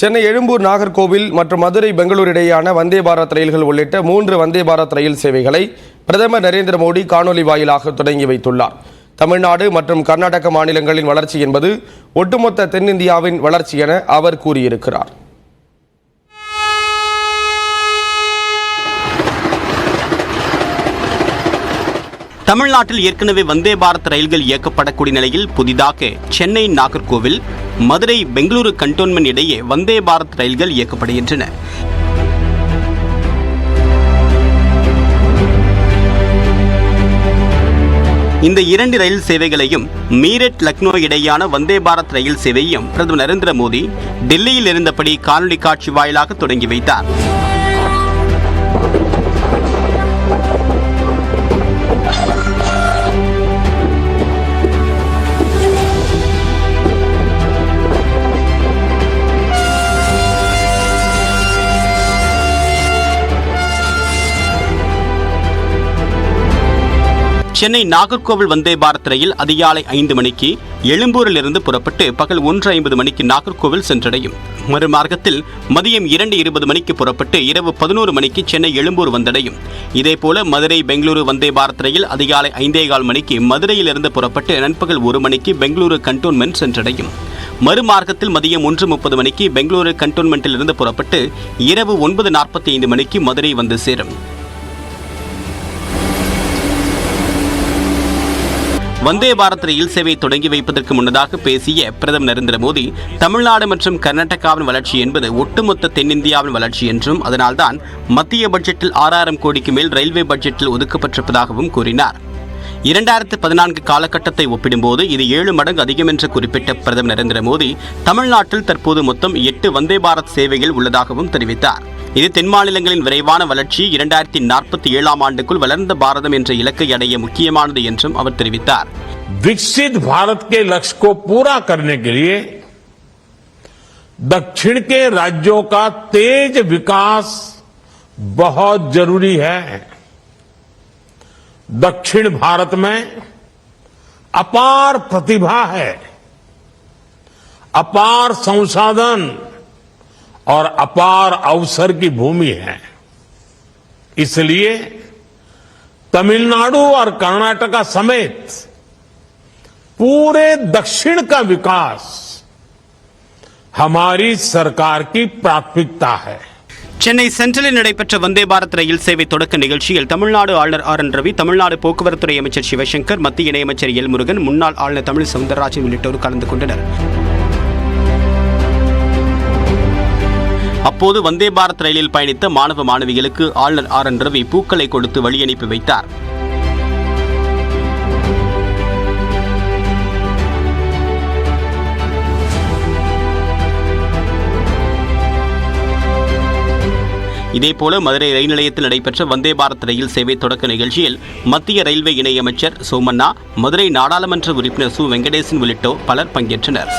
சென்னை எழும்பூர் நாகர்கோவில் மற்றும் மதுரை பெங்களூர் இடையேயான வந்தே பாரத் ரயில்கள் உள்ளிட்ட மூன்று வந்தே பாரத் ரயில் சேவைகளை பிரதமர் நரேந்திர மோடி காணொலி வாயிலாக தொடங்கி வைத்துள்ளார். தமிழ்நாடு மற்றும் கர்நாடக மாநிலங்களின் வளர்ச்சி என்பது ஒட்டுமொத்த தென்னிந்தியாவின் வளர்ச்சி என அவர் கூறியிருக்கிறார். தமிழ்நாட்டில் ஏற்கனவே வந்தே பாரத் ரயில்கள் இயக்கப்படக்கூடிய நிலையில் புதிதாக சென்னை நாகர்கோவில் மதுரை பெங்களூரு கண்டோன்மெண்ட் இடையே வந்தே பாரத் ரயில்கள் இயக்கப்படுகின்றன. இந்த இரண்டு ரயில் சேவைகளையும் மீரட் லக்னோ இடையான வந்தே பாரத் ரயில் சேவையும் பிரதமர் நரேந்திர மோடி டெல்லியில் இருந்தபடி காணொலி காட்சி வாயிலாக தொடங்கி வைத்தார். Thank you. சென்னை நாகர்கோவில் வந்தே பாரத் ரயில் அதிகாலை ஐந்து மணிக்கு எழும்பூரிலிருந்து புறப்பட்டு பகல் ஒன்று ஐம்பது மணிக்கு நாகர்கோவில் சென்றடையும். மறுமார்க்கத்தில் மதியம் இரண்டு இருபது மணிக்கு புறப்பட்டு இரவு பதினோரு மணிக்கு சென்னை எழும்பூர் வந்தடையும். இதேபோல மதுரை பெங்களூரு வந்தே பாரத் ரயில் அதிகாலை ஐந்தே கால் மணிக்கு மதுரையிலிருந்து புறப்பட்டு நண்பகல் ஒரு மணிக்கு பெங்களூரு கண்டோன்மெண்ட் சென்றடையும். மறுமார்க்கத்தில் மதியம் ஒன்று முப்பது மணிக்கு பெங்களூரு கண்டோன்மெண்ட்டிலிருந்து புறப்பட்டு இரவு ஒன்பது நாற்பத்தி ஐந்து மணிக்கு மதுரை வந்து சேரும். வந்தே பாரத் ரயில் சேவை தொடங்கி வைப்பதற்கு முன்னதாக பேசிய பிரதமர் நரேந்திர மோடி தமிழ்நாடு மற்றும் கர்நாடகாவின் வளர்ச்சி என்பது ஒட்டுமொத்த தென்னிந்தியாவின் வளர்ச்சி என்றும் அதனால்தான் மத்திய பட்ஜெட்டில் ஆறாயிரம் கோடிக்கு மேல் ரயில்வே பட்ஜெட்டில் ஒதுக்கப்பட்டிருப்பதாகவும் கூறினார். இரண்டாயிரத்து பதினான்கு காலகட்டத்தை ஒப்பிடும்போது இது ஏழு மடங்கு அதிகம் என்று குறிப்பிட்ட பிரதமர் நரேந்திர மோடி தமிழ்நாட்டில் தற்போது மொத்தம் எட்டு வந்தே பாரத் சேவைகள் உள்ளதாகவும் தெரிவித்தார் இது தென் மாநிலங்களின் விரைவான வளர்ச்சி இரண்டாயிரத்தி நாற்பத்தி ஏழாம் ஆண்டுக்குள் வளர்ந்த பாரதம் என்ற இலக்கை அடைய முக்கியமானது என்றும் அவர் தெரிவித்தார் विकसित भारत के लक्ष्य को पूरा करने के लिए दक्षिण के राज्यों का तेज विकास बहुत जरूरी है दक्षिण भारत में अपार प्रतिभा है, अपार संसाधन और अपार अवसर की भूमि है। इसलिए तमिलनाडु और कर्नाटका समेत पूरे दक्षिण का विकास हमारी सरकार की प्राथमिकता है। சென்னை சென்ட்ரலில் நடைபெற்ற வந்தே பாரத் ரயில் சேவை தொடக்க நிகழ்ச்சியில் தமிழ்நாடு ஆளுநர் ஆர் என் ரவி தமிழ்நாடு போக்குவரத்துறை அமைச்சர் சிவசங்கர் மத்திய இணையமைச்சர் எல் முருகன் முன்னாள் ஆளுநர் தமிழ் சவுந்தரராஜன் உள்ளிட்டோர் கலந்து கொண்டனர். அப்போது வந்தே பாரத் ரயிலில் பயணித்த மாணவ மாணவிகளுக்கு ஆளுநர் ஆர் என் ரவி பூக்களை கொடுத்து வழியனுப்பி வைத்தார். இதேபோல மதுரை ரயில் நிலையத்தில் நடைபெற்ற வந்தே பாரத் ரயில் சேவை தொடக்க நிகழ்ச்சியில் மத்திய ரயில்வே இணையமைச்சர் சோமண்ணா மதுரை நாடாளுமன்ற உறுப்பினர் சு. வெங்கடேசன் உள்ளிட்டோர் பலர் பங்கேற்றனர்.